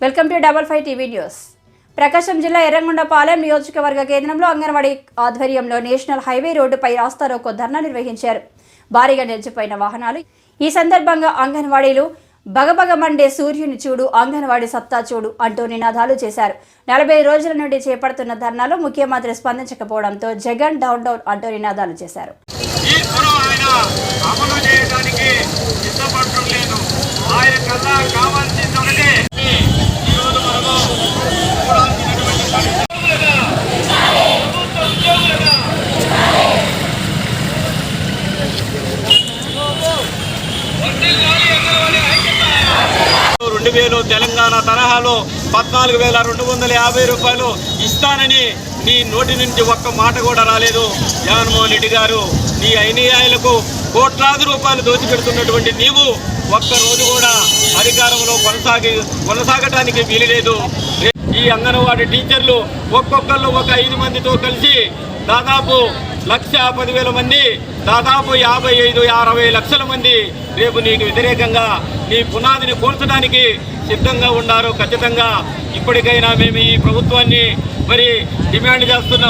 Welcome to double five TV news. Prakasam జిల్లా ఎర్రంగొండపాలెం నియోజకవర్గ కేంద్రంలో అంగన్వాడీ ఆధ్వర్యంలో నేషనల్ హైవే రోడ్డుపై రాస్తారోకో ధర్నా నిర్వహించారు. భారీగా నిలిచిపోయిన వాహనాలు ఈ సందర్భంగా అంగన్వాడీలు బగబగ మండే సూర్యుని చూడు అంగన్వాడీ సత్తా చూడు అంటూ నినాదాలు చేశారు. నలభై రోజుల నుండి చేపడుతున్న ధర్నాలో ముఖ్యమంత్రి స్పందించకపోవడంతో జగన్ డౌన్ డౌన్ అంటూ నినాదాలు చేశారు. ఆయన కన్నా రెండు వేలు తెలంగాణ తరహాలో పద్నాలుగు వేల రెండు వందల యాభై రూపాయలు ఇస్తానని నీ నోటి నుంచి ఒక్క మాట కూడా రాలేదు. జగన్మోహన్ రెడ్డి గారు నీ అన్యాయాలకు కోట్లాది రూపాయలు దోచిపెడుతున్నటువంటి నీవు ఒక్క రోజు కూడా అధికారంలో కొనసాగి కొనసాగటానికి వీలులేదు. ఈ అంగన్వాడీ టీచర్లు ఒక్కొక్కళ్ళు ఒక ఐదు మందితో కలిసి దాదాపు లక్ష పదివేల మంది దాదాపు యాభై ఐదు అరవై లక్షల మంది రేపు నీకు వ్యతిరేకంగా నీ పునాదిని కూల్చడానికి సిద్ధంగా ఉన్నారు ఖచ్చితంగా ఇప్పటికైనా మేము ఈ ప్రభుత్వాన్ని మరి డిమాండ్ చేస్తున్నాం.